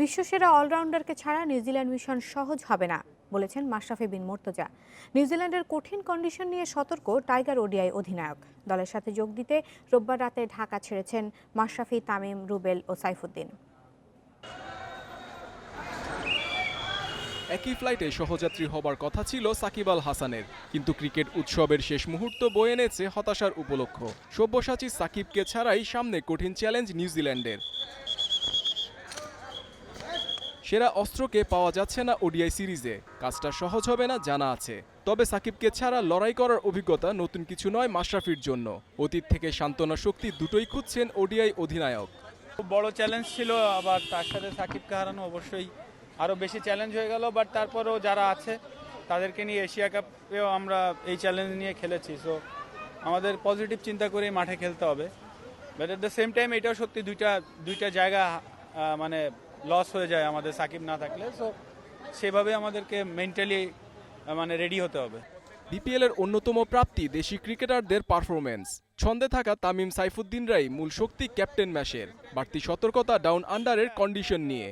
বিশ্বসেরা অলরাউন্ডারকে ছাড়া New Zealand mission সহজ হবে না, বলেছেন মাশরাফি বিন মোর্তজা। নিউজিল্যান্ডের কঠিন কন্ডিশন নিয়ে সতর্ক টাইগার ওডিআই অধিনায়ক। দলের সাথে যোগ দিতে রোববার রাতে ঢাকা ছেড়েছেন মাশরাফি, তামিম, রুবেল ও সাইফুদ্দিন। একই ফ্লাইটে সহযাত্রী হবার কথা ছিল সাকিব আল হাসানের, কিন্তু ক্রিকেট উৎসবের শেষ মুহূর্ত বয়ে এনেছে হতাশার উপলক্ষ। সব্যসাচী সাকিবকে ছাড়াই সামনে কঠিন চ্যালেঞ্জ নিউজিল্যান্ডের সেরা অস্ত্রকে পাওয়া যাচ্ছে না ওডিআই সিরিজে। কাজটা সহজ হবে না জানা আছে। তবে সাকিবকে ছাড়া লড়াই করার অভিজ্ঞতা নতুন কিছু নয় মাশরাফির জন্য। অতীত থেকে সান্ত্বনা শক্তি দুটোই খুঁজছেন ওডিআই অধিনায়ক। খুব বড় চ্যালেঞ্জ ছিল, আবার তার সাথে সাকিবকে হারানো অবশ্যই আরও বেশি চ্যালেঞ্জ হয়ে গেল। বাট তারপরেও যারা আছে, তাদেরকে নিয়ে এশিয়া কাপেও আমরা এই চ্যালেঞ্জ নিয়ে খেলেছি। সো আমাদের পজিটিভ চিন্তা করে মাঠে খেলতে হবে। But at the same time এটাও সত্যি দুইটা দুইটা জায়গা মানে লস হয়ে যায় আমাদের সাকিব না থাকলে। সো সেভাবে আমাদেরকে মেন্টালি মানে রেডি হতে হবে। বিপিএল এর অন্যতম প্রাপ্তি দেশি ক্রিকেটারদের পারফরমেন্স ছন্দে থাকা তামিম সাইফুদ্দিনরাই মূল শক্তি ক্যাপ্টেন ম্যাশের বাড়তি সতর্কতা ডাউন আন্ডারের কন্ডিশন নিয়ে।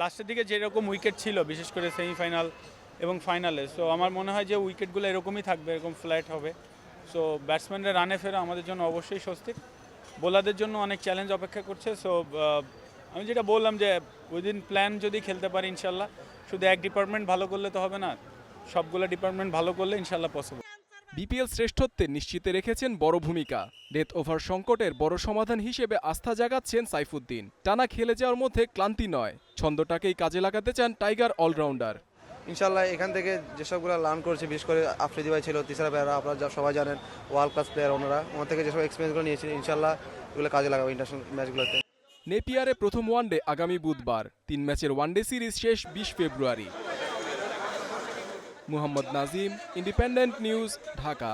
লাস্টের দিকে যেরকম উইকেট ছিল বিশেষ করে সেমিফাইনাল এবং ফাইনালে সো আমার মনে হয় যে উইকেটগুলো এরকমই থাকবে এরকম ফ্ল্যাট হবে। সো ব্যাটসম্যানরা রানে ফেরা আমাদের জন্য অবশ্যই স্বস্তির বোলারদের জন্য অনেক চ্যালেঞ্জ অপেক্ষা করছে সো আমি যেটা বললাম যে উইদিন প্ল্যান যদি খেলতে পারি ইনশাল্লাহ শুধু এক ডিপার্টমেন্ট ভালো করলে তো হবে না সবগুলো ডিপার্টমেন্ট ভালো করলে ইনশাল্লাহ পসিবল বিপিএল শ্রেষ্ঠত্বে নিশ্চিতে রেখেছেন বড় ভূমিকা। ডেথ ওভার সংকটের বড় সমাধান হিসেবে আস্থা জাগাচ্ছেন সাইফুদ্দিন। টানা খেলে যাওয়ার মধ্যে ক্লান্তি নয়। ছন্দটাকেই কাজে লাগাতে চান টাইগার অলরাউন্ডার। ইনশাল্লাহ এখান থেকে যেসবগুলো লার্ন করেছি বিশেষ করে আফ্রিদি ভাই ছিল তিসারা ভাইরা আপনারা যা সবাই জানেন ওয়ার্ল্ড ক্লাস প্লেয়ার ওনারা। ওনার থেকে যেসব এক্সপিরিয়েন্সগুলো নিয়েছি ইনশাল্লাহ এগুলো কাজে লাগাবো ইন্টারন্যাশনাল ম্যাচগুলোতে নেপিয়ারে প্রথম ওয়ানডে আগামী বুধবার। তিন ম্যাচের ওয়ানডে সিরিজ শেষ বিশ ফেব্রুয়ারি। Muhammad Nazim, Independent News, Dhaka.